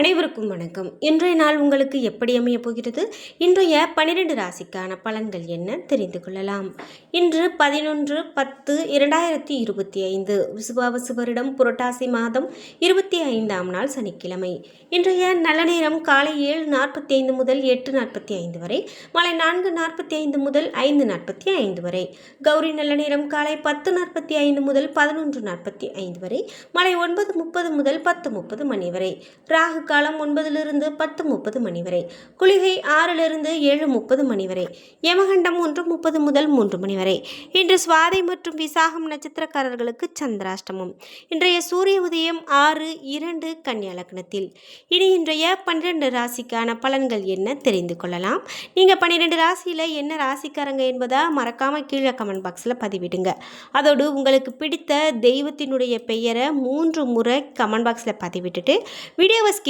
அனைவருக்கும் வணக்கம். இன்றைய நாள் உங்களுக்கு எப்படி அமைய போகிறது? இன்றைய பனிரெண்டு ராசிக்கான பலன்கள் என்ன தெரிந்து கொள்ளலாம். இன்று பதினொன்று பத்து இரண்டாயிரத்தி இருபத்தி ஐந்து விசுவாவசு வருடம் புரட்டாசி மாதம் இருபத்தி ஐந்தாம் நாள் சனிக்கிழமை. இன்றைய நல்ல நேரம் காலை ஏழு நாற்பத்தி ஐந்து முதல் எட்டு நாற்பத்தி ஐந்து வரை மாலை நான்கு நாற்பத்தி ஐந்து முதல் ஐந்து நாற்பத்தி ஐந்து வரை கௌரி நல்ல நேரம் காலை பத்து நாற்பத்தி ஐந்து முதல் பதினொன்று நாற்பத்தி ஐந்து வரை மாலை ஒன்பது முப்பது முதல் பத்து முப்பது மணி வரை ராகு காலம் ஒன்பதிலிருந்து பத்து முப்பது மணி வரை. குளிகை ஆறிலிருந்து ஏழு முப்பது மணி வரை. யமகண்டம் ஒன்று முப்பது முதல் மூன்று மணி வரை. இன்று சுவாதி மற்றும் விசாகம் நட்சத்திரக்காரர்களுக்கு சந்திராஷ்டமம். இன்றைய சூரிய உதயம் ஆறு இரண்டு கன்னியா லக்னத்தில். இனி இன்றைய பன்னிரெண்டு ராசிக்கான பலன்கள் என்ன தெரிந்து கொள்ளலாம்? நீங்கள் பன்னிரெண்டு ராசியில் என்ன ராசிக்காரங்க என்பதை மறக்காமல் கீழே கமெண்ட் பாக்ஸில் பதிவிடுங்க. அதோடு உங்களுக்கு பிடித்த தெய்வத்தினுடைய பெயரை மூன்று முறை கமெண்ட் பாக்ஸில் பதிவிட்டுட்டு வீடியோவை ஸ்கிப்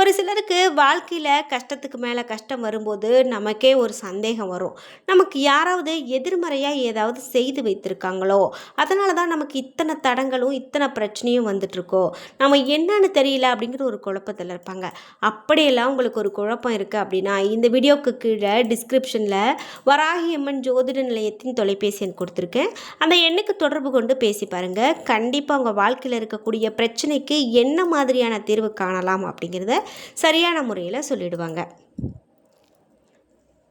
ஒரு சிலருக்கு வாழ்க்கையில் கஷ்டத்துக்கு மேலே கஷ்டம் வரும்போது நமக்கே ஒரு சந்தேகம் வரும். நமக்கு யாராவது எதிர்மறையாக ஏதாவது செய்து வைத்திருக்காங்களோ அதனால தான் நமக்கு இத்தனை தடங்களும் இத்தனை பிரச்சனையும் வந்துட்டுருக்கோ. நம்ம என்னன்னு தெரியல அப்படிங்கிற ஒரு குழப்பத்தில் இருப்பாங்க. அப்படியெல்லாம் உங்களுக்கு ஒரு குழப்பம் இருக்குது அப்படின்னா இந்த வீடியோவுக்கு கீழே டிஸ்கிரிப்ஷனில் வராகி அம்மன் ஜோதிட நிலையத்தின் தொலைபேசி எண் கொடுத்துருக்கேன். அந்த எண்ணுக்கு தொடர்பு கொண்டு பேசி பாருங்கள் கண்டிப்பாக உங்கள் வாழ்க்கையில் இருக்கக்கூடிய பிரச்சனைக்கு என்ன மாதிரியான தீர்வு காணலாம் அப்படிங்கிறத சரியான முறையில் சொல்லிடுவாங்க.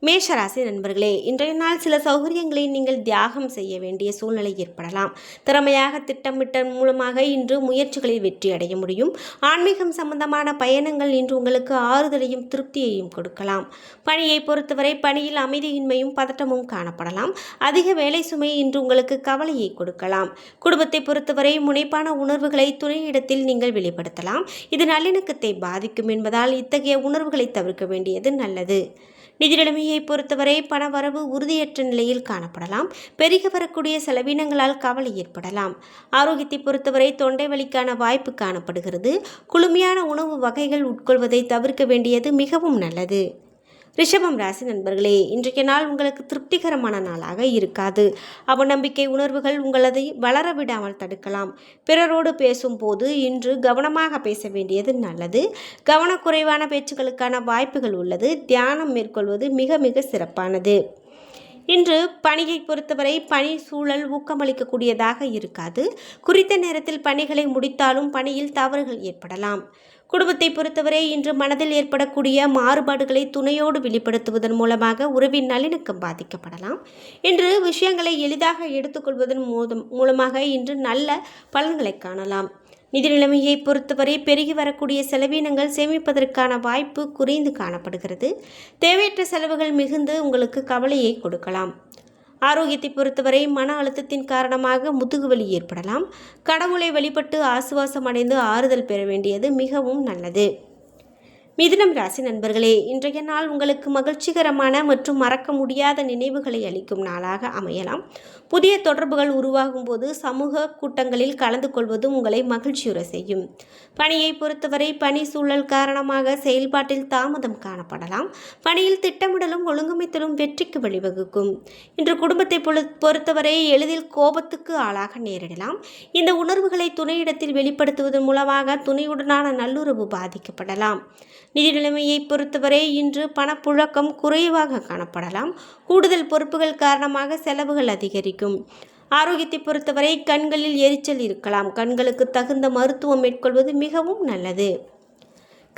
மேஷராசி நண்பர்களே இன்றைய நாள் சில சௌகரியங்களை நீங்கள் தியாகம் செய்ய வேண்டிய சூழ்நிலை ஏற்படலாம். திறமையாக திட்டமிட்ட மூலமாக இன்று முயற்சிகளில் வெற்றி அடைய முடியும். ஆன்மீகம் சம்பந்தமான பயணங்கள் இன்று உங்களுக்கு ஆறுதலையும் திருப்தியையும் கொடுக்கலாம். பணியை பொறுத்தவரை பணியில் அமைதியின்மையும் பதட்டமும் காணப்படலாம். அதிக வேலை சுமை இன்று உங்களுக்கு கவலையை கொடுக்கலாம். குடும்பத்தை பொறுத்தவரை முனைப்பான உணர்வுகளை துணையிடத்தில் நீங்கள் வெளிப்படுத்தலாம். இது நல்லிணக்கத்தை பாதிக்கும் என்பதால் இத்தகைய உணர்வுகளை தவிர்க்க வேண்டியது நல்லது. நிதி நிலைமையை பொறுத்தவரை பணவரவு உறுதியற்ற நிலையில் காணப்படலாம். பெருகி வரக்கூடிய செலவினங்களால் கவலை ஏற்படலாம். ஆரோக்கியத்தை பொறுத்தவரை தொண்டை வலிக்கான வாய்ப்பு காணப்படுகிறது. குளுமையான உணவு வகைகள் உட்கொள்வதை தவிர்க்க வேண்டியது மிகவும் நல்லது. ரிஷபம் ராசி நண்பர்களே இன்றைய நாள் உங்களுக்கு திருப்திகரமான நாளாக இருக்காது. அவநம்பிக்கை உணர்வுகள் உங்களதை வளர விடாமல் தடுக்கலாம். பிறரோடு பேசும்போது இன்று கவனமாக பேச வேண்டியது நல்லது. கவனக்குறைவான பேச்சுக்களுக்கான வாய்ப்புகள் உள்ளது. தியானம் மேற்கொள்வது மிக மிக சிறப்பானது. இன்று பணியை பொறுத்தவரை பணி சூழல் ஊக்கமளிக்கக்கூடியதாக இருக்காது. குறித்த நேரத்தில் பணிகளை முடித்தாலும் பணியில் தவறுகள் ஏற்படலாம். குடும்பத்தை பொறுத்தவரை இன்று மனதில் ஏற்படக்கூடிய மாறுபாடுகளை துணையோடு வெளிப்படுத்துவதன் மூலமாக உறவின் நல்லிணக்கம் பாதிக்கப்படலாம். இன்று விஷயங்களை எளிதாக எடுத்துக்கொள்வதன் மூலம் மூலமாக இன்று நல்ல பலன்களை காணலாம். நிதி நிலைமையை பொறுத்தவரை பெருகி வரக்கூடிய செலவினங்கள் சேமிப்பதற்கான வாய்ப்பு குறைந்து காணப்படுகிறது. தேவையற்ற செலவுகள் மிகுந்து உங்களுக்கு கவலையை கொடுக்கலாம். ஆரோக்கியத்தை பொறுத்தவரை மன அழுத்தத்தின் காரணமாக முதுகுவலி ஏற்படலாம். கடவுளை வழிபட்டு ஆசுவாசம் அடைந்து ஆறுதல் பெற வேண்டியது மிகவும் நல்லது. மிதுனம் ராசி நண்பர்களே இன்றைய நாள் உங்களுக்கு மகிழ்ச்சிகரமான மற்றும் மறக்க முடியாத நினைவுகளை அளிக்கும் நாளாக அமையலாம். புதிய தொடர்புகள் உருவாகும் போது சமூக கூட்டங்களில் கலந்து கொள்வதும் உங்களை மகிழ்ச்சியுற செய்யும். பணியை பொறுத்தவரை பணி சூழல் காரணமாக செயல்பாட்டில் தாமதம் காணப்படலாம். பணியில் திட்டமிடலும் ஒழுங்கமைத்தலும் வெற்றிக்கு வழிவகுக்கும். இன்று குடும்பத்தை பொறுத்தவரை எளிதில் கோபத்துக்கு ஆளாக நேரிடலாம். இந்த உணர்வுகளை துணையிடத்தில் வெளிப்படுத்துவதன் மூலமாக துணையுடனான நல்லுறவு பாதிக்கப்படலாம். நிதி நிலைமையை பொறுத்தவரை இன்று பணப்புழக்கம் குறைவாக காணப்படலாம். கூடுதல் பொறுப்புகள் காரணமாக செலவுகள் அதிகரிக்கும். ஆரோக்கியத்தை பொறுத்தவரை கண்களில் எரிச்சல் இருக்கலாம். கண்களுக்கு தகுந்த மருத்துவம் மேற்கொள்வது மிகவும் நல்லது.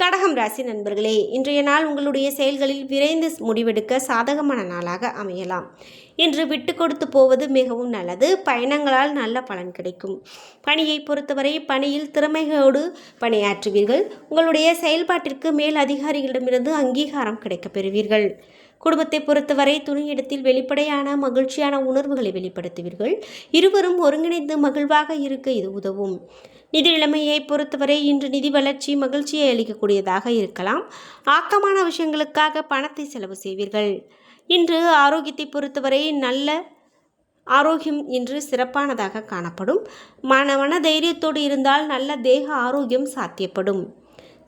கடகம் ராசி நண்பர்களே இன்றைய நாள் உங்களுடைய செயல்களில் விரைந்து முடிவெடுக்க சாதகமான நாளாக அமையலாம். இன்று விட்டு கொடுத்து போவது மிகவும் நல்லது. பயணங்களால் நல்ல பலன் கிடைக்கும். பணியை பொறுத்தவரை பணியில் திறமைகளோடு பணியாற்றுவீர்கள். உங்களுடைய செயல்பாட்டிற்கு மேல் அதிகாரிகளிடமிருந்து அங்கீகாரம் கிடைக்கப் பெறுவீர்கள். குடும்பத்தை பொறுத்தவரை துணியிடத்தில் வெளிப்படையான மகிழ்ச்சியான உணர்வுகளை வெளிப்படுத்துவீர்கள். இருவரும் ஒருங்கிணைந்து மகிழ்வாக இருக்க இது உதவும். நிதி நிலைமையை பொறுத்தவரை இன்று நிதி வளர்ச்சி மகிழ்ச்சியை அளிக்கக்கூடியதாக இருக்கலாம். ஆக்கமான விஷயங்களுக்காக பணத்தை செலவு செய்வீர்கள். இன்று ஆரோக்கியத்தை பொறுத்தவரை நல்ல ஆரோக்கியம் இன்று சிறப்பானதாக காணப்படும். மன மன தைரியத்தோடு இருந்தால் நல்ல தேக ஆரோக்கியம் சாத்தியப்படும்.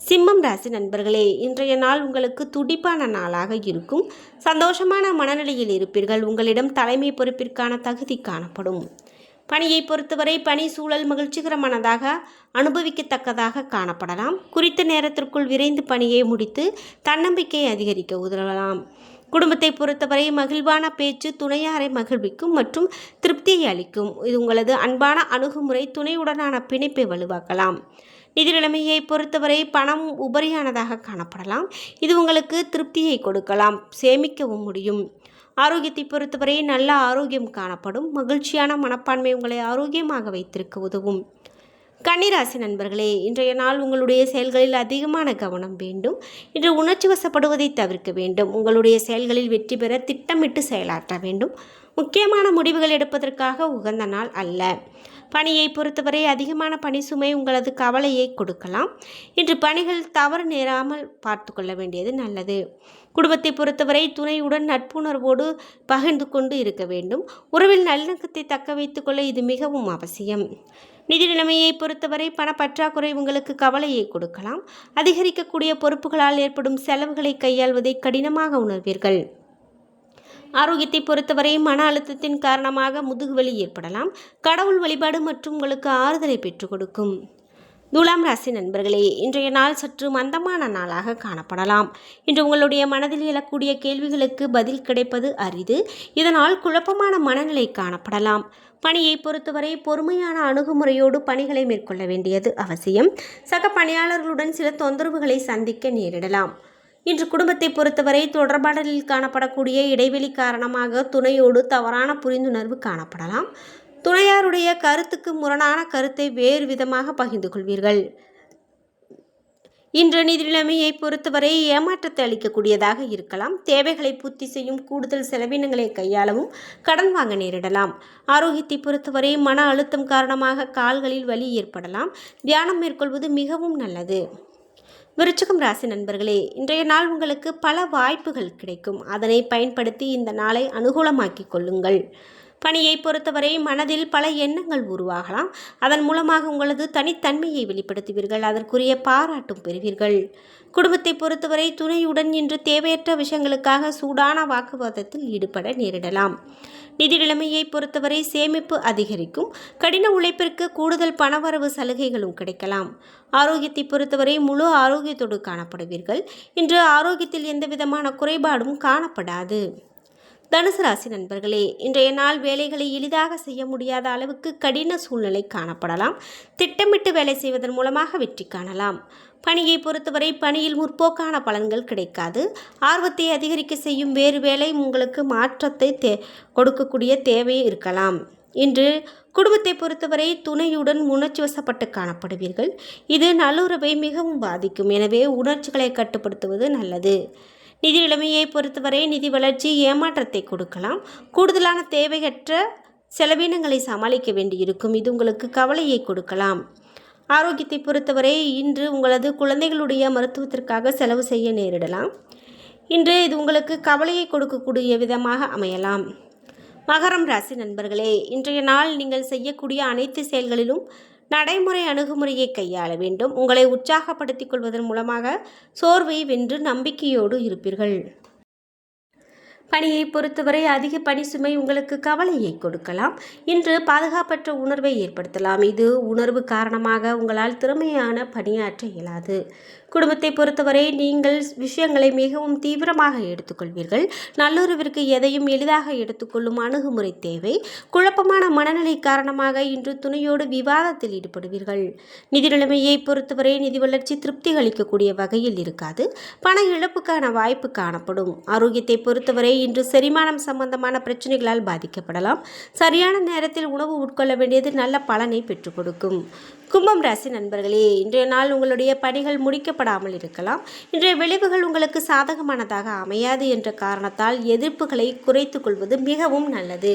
சிம்மம் ராசி நண்பர்களே இன்றைய நாள் உங்களுக்கு துடிப்பான நாளாக இருக்கும். சந்தோஷமான மனநிலையில் இருப்பீர்கள். உங்களிடம் தலைமை பொறுப்பிற்கான தகுதி காணப்படும். பணியை பொறுத்தவரை பணி சூழல் மகிழ்ச்சிகரமானதாக அனுபவிக்கத்தக்கதாக காணப்படலாம். குறித்த நேரத்திற்குள் விரைந்து பணியை முடித்து தன்னம்பிக்கை அதிகரிக்க உதவலாம். குடும்பத்தை பொறுத்தவரை மகிழ்வான பேச்சு துணையாரை மகிழ்விக்கும் மற்றும் திருப்தியை அளிக்கும். இது உங்களது அன்பான அணுகுமுறை துணையுடனான பிணைப்பை வலுவாக்கலாம். நிதி நிலைமையை பொறுத்தவரை பணம் உபரியானதாக காணப்படலாம். இது உங்களுக்கு திருப்தியை கொடுக்கலாம். சேமிக்கவும் முடியும். ஆரோக்கியத்தை பொறுத்தவரை நல்ல ஆரோக்கியம் காணப்படும். மகிழ்ச்சியான மனப்பான்மை உங்களை ஆரோக்கியமாக வைத்திருக்க உதவும். கன்னிராசி நண்பர்களே இன்றைய நாள் உங்களுடைய செயல்களில் அதிகமான கவனம் வேண்டும். இன்று உணர்ச்சி வசப்படுவதை தவிர்க்க வேண்டும். உங்களுடைய செயல்களில் வெற்றி பெற திட்டமிட்டு செயலாற்ற வேண்டும். முக்கியமான முடிவுகள் எடுப்பதற்காக உகந்த நாள் அல்ல. பணியை பொறுத்தவரை அதிகமான பணி சுமை உங்களது கவலையை கொடுக்கலாம். இன்று பணிகள் தவறு நேராமல் பார்த்து கொள்ள வேண்டியது நல்லது. குடும்பத்தை பொறுத்தவரை துணையுடன் நட்புணர்வோடு பகிர்ந்து கொண்டு இருக்க வேண்டும். உறவில் நல்லிணக்கத்தை தக்க வைத்துக்கொள்ள இது மிகவும் அவசியம். நிதி நிலைமையை பொறுத்தவரை பணப்பற்றாக்குறை உங்களுக்கு கவலையை கொடுக்கலாம். அதிகரிக்கக்கூடிய பொறுப்புகளால் ஏற்படும் செலவுகளை கையாள்வதை கடினமாக உணர்வீர்கள். ஆரோக்கியத்தை பொறுத்தவரை மன அழுத்தத்தின் காரணமாக முதுகுவலி ஏற்படலாம். கடவுள் வழிபாடு மற்றும் உங்களுக்கு ஆறுதலை பெற்றுக் கொடுக்கும். துலாம் ராசி நண்பர்களே இன்றைய நாள் சற்று மந்தமான நாளாக காணப்படலாம். இன்று உங்களுடைய மனதில் எழக்கூடிய கேள்விகளுக்கு பதில் கிடைப்பது அரிது. இதனால் குழப்பமான மனநிலை காணப்படலாம். பணியை பொறுத்தவரை பொறுமையான அணுகுமுறையோடு பணிகளை மேற்கொள்ள வேண்டியது அவசியம். சக பணியாளர்களுடன் சில தொந்தரவுகளை சந்திக்க நேரிடலாம். இன்று குடும்பத்தை பொறுத்தவரை தொடர்பாடலில் காணப்படக்கூடிய இடைவெளி காரணமாக துணையோடு தவறான புரிந்துணர்வு காணப்படலாம். துணையாருடைய கருத்துக்கு முரணான கருத்தை வேறு விதமாக பகிர்ந்து கொள்வீர்கள். இன்று நிதிநிலைமையை பொறுத்தவரை ஏமாற்றத்தை அளிக்கக்கூடியதாக இருக்கலாம். தேவைகளை பூர்த்தி செய்யும் கூடுதல் செலவினங்களை கையாளவும் கடன் வாங்க நேரிடலாம். ஆரோக்கியத்தை பொறுத்தவரை மன அழுத்தம் காரணமாக கால்களில் வலி ஏற்படலாம். தியானம் மேற்கொள்வது மிகவும் நல்லது. விருச்சகம் ராசி நண்பர்களே இன்றைய நாள் உங்களுக்கு பல வாய்ப்புகள் கிடைக்கும். அதனை பயன்படுத்தி இந்த நாளை அனுகூலமாக்கிக் கொள்ளுங்கள். பணியை பொறுத்தவரை மனதில் பல எண்ணங்கள் உருவாகலாம். அதன் மூலமாக உங்களது தனித்தன்மையை வெளிப்படுத்துவீர்கள். அதற்குரிய பாராட்டும் பெறுவீர்கள். குடும்பத்தை பொறுத்தவரை துணையுடன் இன்று தேவையற்ற விஷயங்களுக்காக சூடான வாக்குவாதத்தில் ஈடுபட நேரிடலாம். நிதி நிலைமையை பொறுத்தவரை சேமிப்பு அதிகரிக்கும். கடின உழைப்பிற்கு கூடுதல் பணவரவு சலுகைகளும் கிடைக்கலாம். ஆரோக்கியத்தை பொறுத்தவரை முழு ஆரோக்கியத்தோடு காணப்படுவீர்கள். இன்று ஆரோக்கியத்தில் எந்தவிதமான குறைபாடும் காணப்படாது. தனுசு ராசி நண்பர்களே இன்றைய நாள் வேலைகளை எளிதாக செய்ய முடியாத அளவுக்கு கடின சூழ்நிலை காணப்படலாம். திட்டமிட்டு வேலை செய்வதன் மூலமாக வெற்றி காணலாம். பணியை பொறுத்தவரை பணியில் முற்போக்கான பலன்கள் கிடைக்காது. ஆர்வத்தை அதிகரிக்க செய்யும் வேறு வேலை உங்களுக்கு மாற்றத்தை தே கொடுக்கக்கூடிய தேவை இருக்கலாம். இன்று குடும்பத்தை பொறுத்தவரை துணையுடன் உணர்ச்சி வசப்பட்டு காணப்படுவீர்கள். இது நல்லுறவை மிகவும் பாதிக்கும். எனவே உணர்ச்சிகளை கட்டுப்படுத்துவது நல்லது. நிதி நிலைமையை பொறுத்தவரை நிதி வளர்ச்சி ஏமாற்றத்தை கொடுக்கலாம். கூடுதலான தேவையற்ற செலவினங்களை சமாளிக்க வேண்டியிருக்கும். இது உங்களுக்கு கவலையை கொடுக்கலாம். ஆரோக்கியத்தை பொறுத்தவரை இன்று உங்களது குழந்தைகளுடைய மருத்துவத்திற்காக செலவு செய்ய நேரிடலாம். இன்று இது உங்களுக்கு கவலையை கொடுக்கக்கூடிய விதமாக அமையலாம். மகரம் ராசி நண்பர்களே இன்றைய நாள் நீங்கள் செய்யக்கூடிய அனைத்து செயல்களிலும் நடைமுறை அணுகுமுறையை கையாள வேண்டும். உங்களை உற்சாகப்படுத்திக் கொள்வதன் மூலமாக சோர்வை வென்று நம்பிக்கையோடு இருப்பீர்கள். பணியை பொறுத்தவரை அதிக பணி சுமை உங்களுக்கு கவலையை கொடுக்கலாம். இன்று பாதுகாப்பற்ற உணர்வை ஏற்படுத்தலாம். இது உணர்வு காரணமாக உங்களால் திறமையான பணியாற்ற இயலாது. குடும்பத்தை பொறுத்தவரை நீங்கள் விஷயங்களை மிகவும் தீவிரமாக எடுத்துக்கொள்வீர்கள். நல்லுறவிற்கு எதையும் எளிதாக எடுத்துக்கொள்ளும் அணுகுமுறை தேவை. குழப்பமான மனநிலை காரணமாக இன்று துணையோடு விவாதத்தில் ஈடுபடுவீர்கள். நிதி நிலைமையை பொறுத்தவரை நிதி வளர்ச்சி திருப்தி அளிக்கக்கூடிய வகையில் இருக்காது. பண இழப்புக்கான வாய்ப்பு காணப்படும். ஆரோக்கியத்தை பொறுத்தவரை இன்று செரிமானம் சம்பந்தமான பிரச்சனைகளால் பாதிக்கப்படலாம். சரியான நேரத்தில் உணவு உட்கொள்ள வேண்டியது நல்ல பலனை பெற்றுக் கொடுக்கும். கும்பம் ராசி நண்பர்களே இன்றைய நாள் உங்களுடைய பணிகள் முடிக்க ஏற்படாமல் இருக்கலாம். இன்றைய விளைவுகள் உங்களுக்கு சாதகமானதாக அமையாது என்ற காரணத்தால் எதிர்ப்புகளை குறைத்து கொள்வது மிகவும் நல்லது.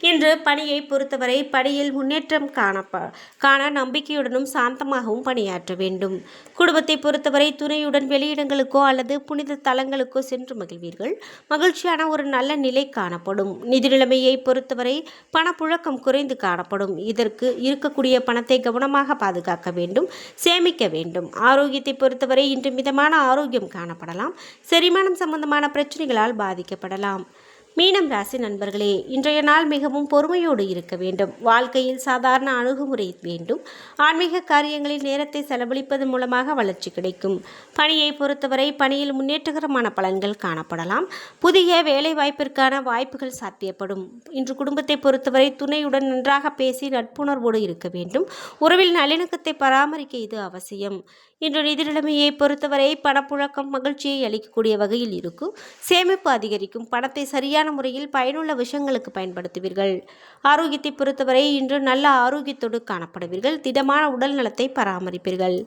இன்று பணியை பொறுத்தவரை பணியில் முன்னேற்றம் காணப்ப காண நம்பிக்கையுடனும் சாந்தமாகவும் பணியாற்ற வேண்டும். குடும்பத்தை பொறுத்தவரை துணையுடன் வெளியிடங்களுக்கோ அல்லது புனித தலங்களுக்கோ சென்று மகிழ்வீர்கள். மகிழ்ச்சியான ஒரு நல்ல நிலை காணப்படும். நிதி நிலைமையை பொறுத்தவரை பணப்புழக்கம் குறைந்து காணப்படும். இதற்கு இருக்கக்கூடிய பணத்தை கவனமாக பாதுகாக்க வேண்டும் சேமிக்க வேண்டும். ஆரோக்கியத்தை பொறுத்தவரை இன்று மிதமான ஆரோக்கியம் காணப்படலாம். செரிமானம் சம்பந்தமான பிரச்சனைகளால் பாதிக்கப்படலாம். மீனம் ராசி நண்பர்களே இன்றைய நாள் மிகவும் பொறுமையோடு இருக்க வேண்டும். வாழ்க்கையில் சாதாரண அணுகுமுறை வேண்டும். ஆன்மீக காரியங்களில் நேரத்தை செலவழிப்பது மூலமாக வளர்ச்சி கிடைக்கும். பணியை பொறுத்தவரை பணியில் முன்னேற்றகரமான பலன்கள் காணப்படலாம். புதிய வேலை வாய்ப்பிற்கான வாய்ப்புகள் சாத்தியப்படும். இன்று குடும்பத்தை பொறுத்தவரை துணையுடன் நன்றாக பேசி நட்புணர்வோடு இருக்க வேண்டும். உறவில் நல்லிணக்கத்தை பராமரிக்க இது அவசியம். இன்று நிதி நிலைமையை பொறுத்தவரை பணப்புழக்கம் மகிழ்ச்சியை அளிக்கக்கூடிய வகையில் இருக்கும். சேமிப்பு அதிகரிக்கும். பணத்தை சரியான முறையில் பயனுள்ள விஷயங்களுக்கு பயன்படுத்துவீர்கள். ஆரோக்கியத்தை பொறுத்தவரை இன்று நல்ல ஆரோக்கியத்தோடு காணப்படுவீர்கள். திடமான உடல் நலத்தை பராமரிப்பீர்கள்.